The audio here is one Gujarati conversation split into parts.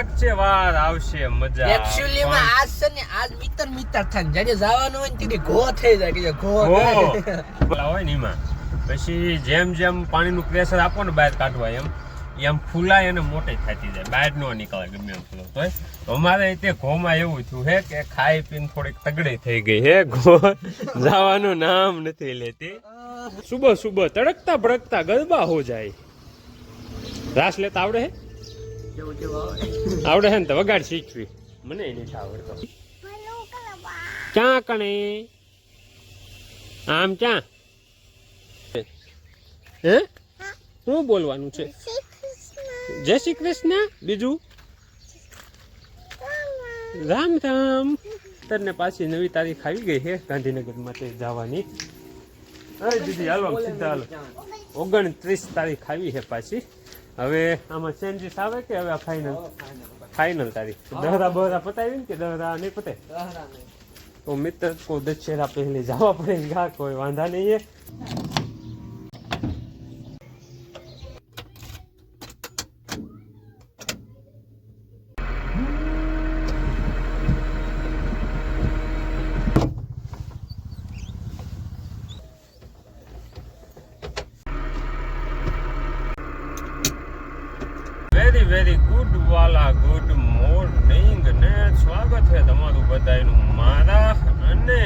લાગશે વાર આવશે મજા એક્ચ્યુઅલી માં આજ છે ને આજ મિત્ર મિત્ર થાન જ્યારે જવાનું હોય ને ત્યારે ઘો થઈ જાય કે ઘો. હોય ને એમાં. પછી જેમ જેમ પાણીનું પ્રેશર આપો ને બહાર કાઢવા એમ એમ ફૂલાય અને મોટી થતી જાય. બહાર નો નીકળે ગમે એમ ફૂલો. તો અમારે તે ઘોમાં એવું થયું હે કે ખાઈ પીને થોડીક તગડી થઈ ગઈ હે. ઘો જવાનું નામ નથી લેતી. સુબહ સુબહ તડકતા ભડકતા ગરબા હો જાય. રાસ લેતા આવડે હે? આવડે. છે ને તો વગાડ શીખવી. મને નથી આવડતો. ક્યાં કણે? આમ ક્યાં? હે? શું બોલવાનું છે? જય શ્રી કૃષ્ણ. બીજું? રામ રામ. તને પાછી નવી તારીખ આવી ગઈ છે ગાંધીનગર માટે જવાની. અરે દીદી, હાલો, સીધા હાલો. ઓગણત્રીસ તારીખ આવી છે પાછી. હવે આમાં ચેન્જીસ આવે કે હવે આ ફાઇનલ ફાઇનલ તારીખ. દહરા બહરા પતાવી ને કે દહરા નહીં પતે? તો મિત્ર કો દશેરા પહેલે જવા પડે કોઈ વાંધા નહીં વેરી ગુડ વાલા ગુડ મોર્નિંગ ને સ્વાગત છે તમારું બધાયનું મારા અને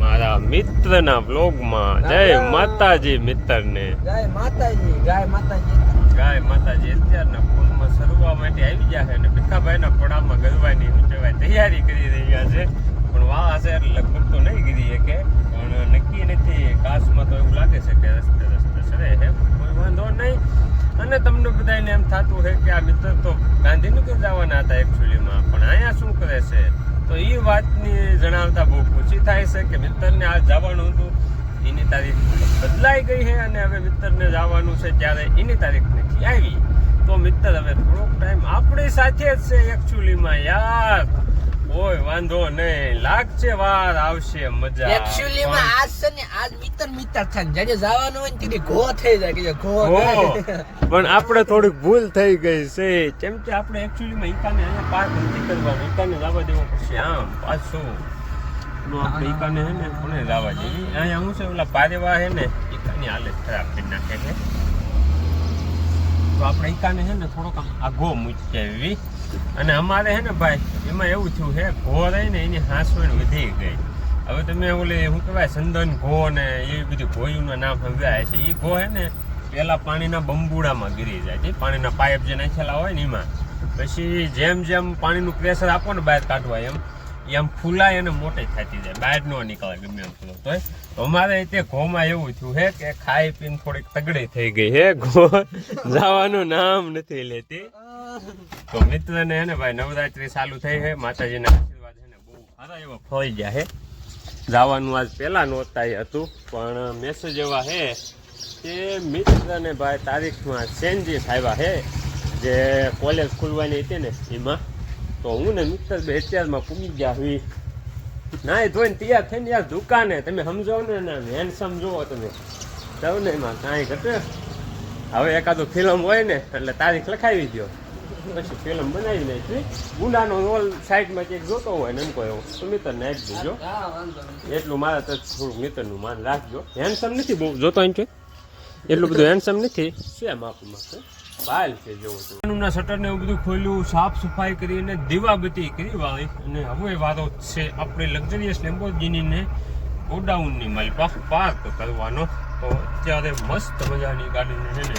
મારા મિત્રના બ્લોગમાં જય માતાજી મિત્રને જય માતાજી જય માતાજી. ગાય માતાજી. અત્યારના ફૂલમાં સરવા માટે આવી ગયા છે અને ભીખાભાઈના પડામાં ગરવાની કહેવાય તૈયારી કરી રહ્યા છે. પણ વાહ હશે એટલે લગભગ તો નહીં ગીરી કે પણ નક્કી નથી. કાશમાં તો એવું લાગે છે કે રસ્તે રસ્તે સરે છે. કોઈ વાંધો નહીં. અને તમને બધાને એમ થતું છે કે આ મિત્ર તો ગાંધીનગર જવાના હતા એકચ્યુઅલીમાં પણ અહીંયા શું કરે છે? તો એ વાતની જણાવતા બહુ ખુશી થાય છે કે મિત્રને આ જવાનું હતું, એની તારીખ બદલાઈ ગઈ છે અને હવે મિત્રને જવાનું છે ત્યારે એની તારીખ નથી આવી. તો મિત્ર, હવે થોડોક ટાઈમ આપણી સાથે જ છે એકચ્યુઅલીમાં યાર! કોઈ વાંધો નહીં. લાગશે વાર આવશે મજા. એક્ચ્યુઅલી માં આજ છે ને આજ મિત્ર મિત્ર ને. જ્યારે જવાનું હોય ને ઘો થઈ જાય કે ઘો પણ આપણે થોડીક ભૂલ થઈ ગઈ છે. કેમ કે આપણે એકચ્યુઅલીમાં ઈકાને અહીંયા પાર્ક નથી કરવાનું. ઈકાને લાવવા દેવો પડશે આમ પાછું. નો આપણે ઈકાને હે ને કોને લાવવા દેવી? અહીંયા હું છે ઓલા પારેવા હે ને ઈકાની હાલત ખરાબ કરી નાખે છે. તો આપણે ઈકાને હે ને થોડોક આ ઘો મૂકી આવી અને અમારે હે ને ભાઈ, એમાં એવું થયું હે ઘો રહી ને એની હાંસવણ વધી ગઈ. હવે તમે ઓલી શું કહેવાય, સંદન ઘો ને એવી બધી ઘોયુંના નામ સમજાય છે. એ ઘો હે ને પેલા પાણીના બંબુડામાં ગીરી જાય છે. પાણીના પાઇપ જે નાખેલા હોય ને એમાં. પછી જેમ જેમ પાણીનું પ્રેશર આપો ને બહાર કાઢવા એમ એમ ફૂલાય અને મોટી થતી જાય. બહાર ન નીકળે ગમે એમ ફૂલો. તો અમારે તે ઘોમાં એવું થયું હે કે ખાઈ પીને થોડીક તગડી થઈ ગઈ હે. ઘો જવાનું નામ નથી લેતી. તો મિત્રને હે ને ભાઈ, નવરાત્રી ચાલુ થઈ છે, માતાજીના આશીર્વાદ છે ને બહુ સારા એવા ફળી ગયા છે. જવાનું આજ પહેલાં નહોતા હતું, પણ મેસેજ એવા છે કે મિત્રને ભાઈ તારીખમાં ચેન્જીસ આવ્યા છે, જે કોલેજ ખુલવાની હતી ને એમાં. તો હું ને મિત્ર બે અત્યારમાં પૂગી ગયા હુઈ ના ધોઈને તૈયાર થઈને યાર દુકાને, તમે સમજો ને ને હેન્ડસમ જોવો તમે. તમને એમાં, કાંઈ ઘટે. હવે એકાદું ફિલ્મ હોય ને, એટલે તારીખ લખાવી દો પછી ફિલ્મ બનાવી નાખી. ગુંડાનો રોલ સાઈડમાં ક્યાંક જોતો હોય ને એમ કોઈ તો મિત્રને આપી દેજો. એટલું મારા તો થોડું મિત્રનું માન રાખજો. હેન્ડસમ નથી બહુ જોતો એમ છે એટલું બધું હેન્ડસમ નથી. છે માપમાં છે બાલ છે જેવું હતું ના શટર ને એવું બધું ખોલ્યું સાફ સફાઈ કરીને દીવાબત્તી કરી વાળી. અને હવે વારો છે આપણે લક્ઝરિયસ લેમ્બોર્ગિનીને ગોડાઉનની માલિપા પાર્ક કરવાનો. તો અત્યારે મસ્ત મજાની ગાડીને છે ને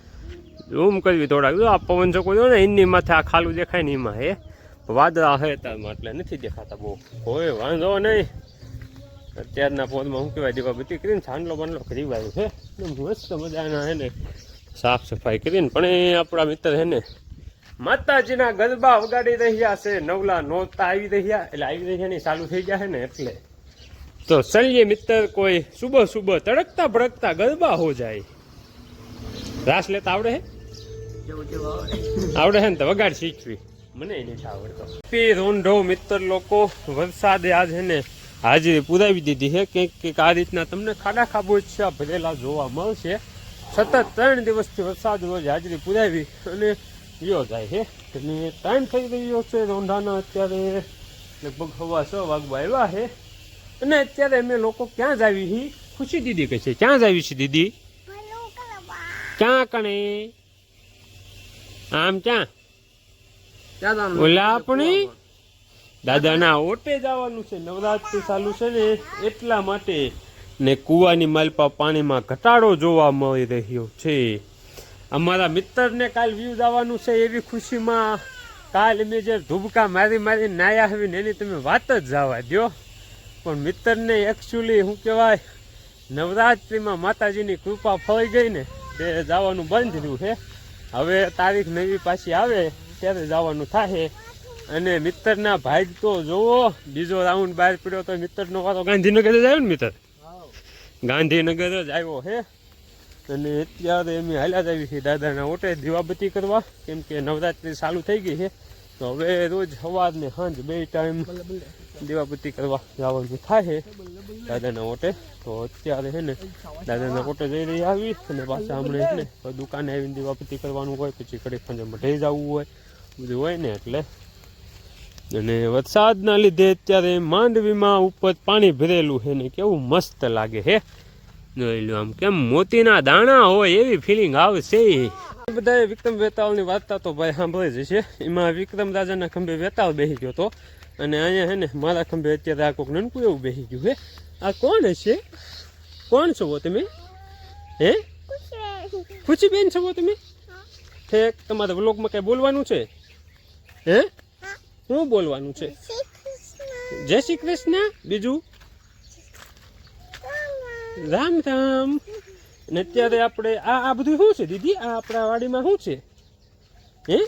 ઝૂમ કરવી થોડાક. આ પવન ચોકો જો ને, એની માથે આ ખાલું દેખાય ને એમાં, હે? વાદળા હે તારમાં એટલે નથી દેખાતા બહુ. કોઈ વાંધો નહીં. અત્યારના ફોનમાં શું કહેવાય, દીવા બધી કરીને છાંડલો બાંડલો કરી વાળ્યું છે. મસ્ત મજાના હે ને, સાફ સફાઈ કરીને. પણ એ આપણા મિત્ર હે ને, માતાજીના ગરબા વગાડી રહ્યા છે. નવલા નોતા આવી રહ્યા, એટલે આવી રહ્યા નહીં ચાલુ થઈ ગયા છે ને, એટલે. તો ચલીએ મિત્ર, કોઈ સુબહ સુબહ તડકતા ભડકતા ગરબા હો જાય. રાસ લેતા આવડે હે? આવડે. છે ને તો વગાડ શીખવી. મને નથી આવડતો. પી રોંઢો મિત્ર લોકો વરસાદે આજ ને હાજરી પુરાવી દીધી છે. કંઈક કંઈક આ રીતના તમને ખાડા ખાબોચિયા ભરેલા જોવા મળશે. સતત ત્રણ દિવસથી વરસાદ રોજ હાજરી પુરાવી અને યોજાય છે. અને ટાઈમ થઈ રહ્યો છે રોંઢાના અત્યારે. લગભગ હવા છ વાગવા આવ્યા છે. અને અત્યારે અમે લોકો ક્યાં જ આવી છીએ ખુશી દીદી કહે છે. ક્યાં જ આવી છે દીદી? ક્યાં કણે? આમ ક્યાં? ઓલા આપણી? દાદાના ઓટે જવાનું છે. નવરાત્રી ચાલુ છે ને એટલા માટે ને કુવાની માલપા પાણીમાં ઘટાડો જોવા મળી રહ્યો છે. અમારા મિત્રને કાલ વ્યૂ જવાનું છે એવી ખુશીમાં. કાલ અમે જે ધુબકા મારી મારી નાયા આવીને એની તમે વાત જ જવા દો પણ મિત્રને એકચ્યુઅલી શું કહેવાય નવરાત્રિમાં માતાજીની કૃપા ફળી ગઈ ને તે જવાનું બંધ રહ્યું છે. હવે તારીખ નવી પાછી આવે, ત્યારે જવાનું થાય અને મિત્રના ભાગ તો જોવો, બીજો રાઉન્ડ બહાર પડ્યો તો મિત્રનો વાતો ગાંધીનગર જ આવ્યો ને મિત્ર ગાંધીનગર જ આવ્યો હે. અને અત્યારે એમ હાલ્યા જ આવી છે દાદાના ઓટે દીવાબત્તી કરવા, કેમ કે નવરાત્રિ ચાલુ થઈ ગઈ છે. તો હવે રોજ સવાર ને સાંજ બે ટાઈમ દીવાબત્તી કરવા જવાનું થાય દાદાના ઓટે. તો અત્યારે છે ને દાદાના ઓટે જઈ રહી આવી અને પાછા હમણાં છે ને દુકાને આવીને દીવાબત્તી કરવાનું હોય, પછી કડી ખંજે મઢે જવું હોય, બધું હોય ને એટલે. અને વરસાદના લીધે અત્યારે માંડવીમાં ઉપર પાણી ભરેલું છે ને કેવું મસ્ત લાગે છે. જોઈ લો આમ કેમ મોતીના દાણા હોય એવી ફિલિંગ આવશે બધા વિક્રમ વેતાળની વાર્તા તો ભાઈ સાંભળી જ છે એમાં વિક્રમ રાજાના ખંભે વેતાળ બેસી ગયો હતો. અને અહીંયા હે ને મારા ખંભે અત્યારે આ કોક નનકું એવું બેસી ગયું હે. આ કોણ હશે? કોણ છો તમે? હે? ખુશીબેન છો તમે? ઠેક તમારા વ્લોગમાં કઈ બોલવાનું છે? હે? શું બોલવાનું છે? જય શ્રી કૃષ્ણ. બીજું? રામ રામ અને અત્યારે આપણે આ આ બધું શું છે દીદી? આ આપણા વાડીમાં શું છે? હે?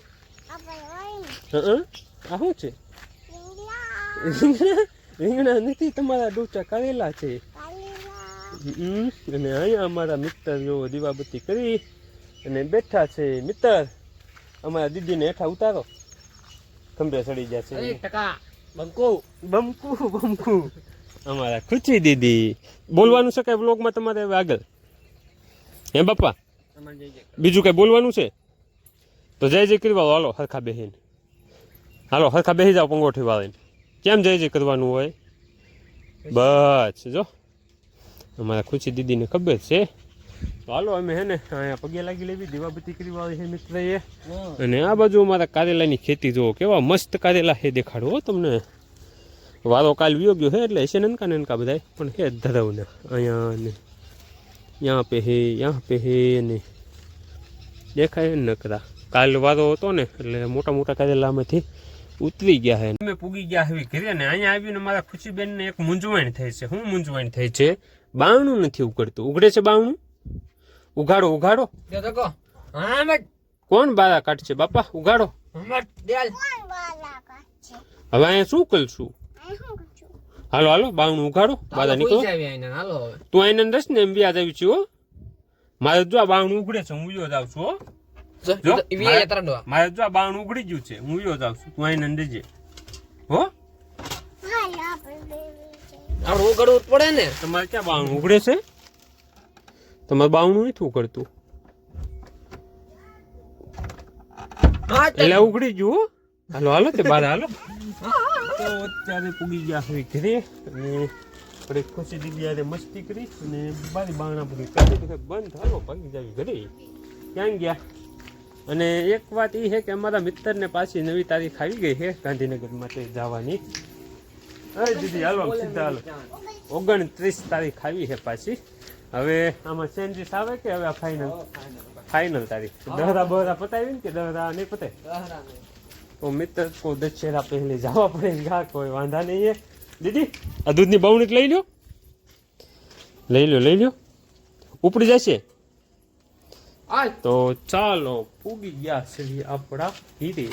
હં આ શું છે? રીંગણા. નથી તમારા ડોચા કરેલા છે. અને અહીંયા અમારા મિત્ર જો દીવાબત્તી કરી અને બેઠા છે. મિત્ર અમારા દીદીને હેઠા ઉતારો. ખંભે ચડી જશે એક ટકા બંકુ. બમકુ બમકુ અમારા ખુશી દીદી. બોલવાનું છે કે વ્લોગમાં તમારે હવે આગળ? હે બાપા. બીજું કઈ બોલવાનું છે? તો જય જય કરવા હાલો હરખા બેહીને. હાલો હરખા બેસી જાઓ પંગોઠી વાળીને. કેમ જય જય કરવાનું હોય? બસ જો. અમારા ખુશી દીદીને ખબર છે. હાલો અમે હે ને અહીંયા પગે લાગી લેવી દીવાબત્તી કરી વાળી છે મિત્ર એ અને આ બાજુ અમારા કારેલાની ખેતી જુઓ કેવા મસ્ત કારેલા હે દેખાડો હો તમને. વારો કાલ વિયો ગયો હે એટલે હશે નનકા નનકા બધા પણ હે ધરવના અહીંયા ને યાં પે હે યાં પે હે ને. દેખાય ને નકરા. કાલ વારો હતો ને એટલે મોટા મોટા કારેલામાંથી ઉતરી ગયા હે. અમે પૂગી ગયા હવે ઘરે ને અહીંયા આવીને મારા ખુશીબેનને એક મૂંઝવણ થઈ છે. શું મૂંઝવણ થઈ છે? બાવણું નથી ઉગડતું ઉગડે છે બાવણું ઉઘાડો ઉઘાડો. જો તો કહો હા મત કોણ બારા કાઢશે? બાપા ઉઘાડો. મત દેલ. હવે અહીંયા શું કરશું? હાલો હાલો બાવણું ઉઘાડો. બારા નીકળો. તું આઈને અંદર ને એમ વ્યાજ આવી છું મારે જો આ બાવણું ઉઘડે છે હું વિયો જાઉં છું જો, જો. મારે જો આ બાવણું ઉઘડી ગયું છે હું વિયો જાઉં છું તું આઈને દેજે હો? આપણે ઉઘડવું જ પડે ને. તમારે ક્યાં બાવણું ઉઘડે છે? તમારે બાવણું નથી ઉઘડતું. એટલે ઉઘડી ગયું હાલો હાલો તે બાર હાલો. તો અત્યારે પૂગી ગયા હોય ઘરે અને આપણે ખુશી દીદી મસ્તી કરી અને બારી બારણા બધી કાઢી દીધું. બંધ હાલો ભાગી જાવી ઘરે. ક્યાં ગયા? અને એક વાત એ છે કે અમારા મિત્રને પાછી નવી તારીખ આવી ગઈ છે ગાંધીનગર માટે જવાની. અરે દીદી હાલો સીધા હાલો. ઓગણત્રીસ તારીખ આવી છે પાછી. હવે આમાં ચેન્જીસ આવે કે હવે આ ફાઇનલ ફાઇનલ તારીખ. દહરા બહરા પતાવી ને કે દહરા નહીં પતાય? તો મિત્ર કો દશેરા પહેલે જવા પડેગા કોઈ વાંધા નહીં है દીદી આ દૂધની બાવણી લઈ લો લઈ લો લઈ લો ઉપડી જશે. આ તો ચાલો પૂગી ગયા છે આપણા હીરે.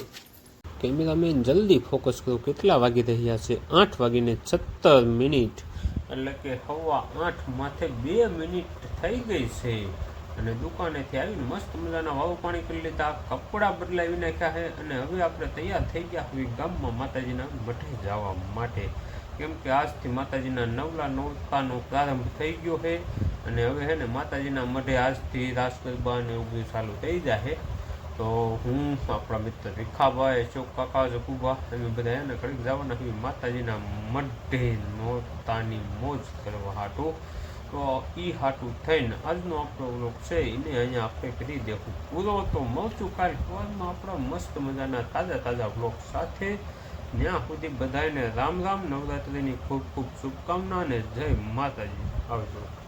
કેમેરામેન જલ્દી ફોકસ કરો કેટલા વાગી રહ્યા છે? આઠ વાગીને સત્તર મિનિટ. એટલે કે હવા આઠ માથે બે મિનિટ થઈ ગઈ છે. અને દુકાનેથી આવીને મસ્ત મજાના વાવ પાણી કરી લીધા, કપડાં બદલાવી નાખ્યા છે અને હવે આપણે તૈયાર થઈ ગયા હવે ગામમાં માતાજીના મઠે જવા માટે. કેમ કે આજથી માતાજીના નવલા નોરતાનો પ્રારંભ થઈ ગયો છે અને હવે છે ને માતાજીના મઢે આજથી રાસ ગરબા ને એવું બધું ચાલુ થઈ જાય તો હું, આપણા મિત્ર રેખાભાઈ, અશોક કાકા જકુબા અમે બધા એને ઘડીક જવાના હવે માતાજીના મઢે નોરતાની મોજ કરવા હાટું. તો ઈ હાટું થઈને આજનો આપણો વ્લોગ છે, એને અહીંયા આપણે કરી દેખું. પૂરો તો મળશું કાલ સવારમાં આપણા મસ્ત મજાના તાજા તાજા વ્લોગ સાથે ત્યાં સુધી બધાને રામ રામ નવરાત્રિની ખૂબ ખૂબ શુભકામના અને જય માતાજી. આવજો.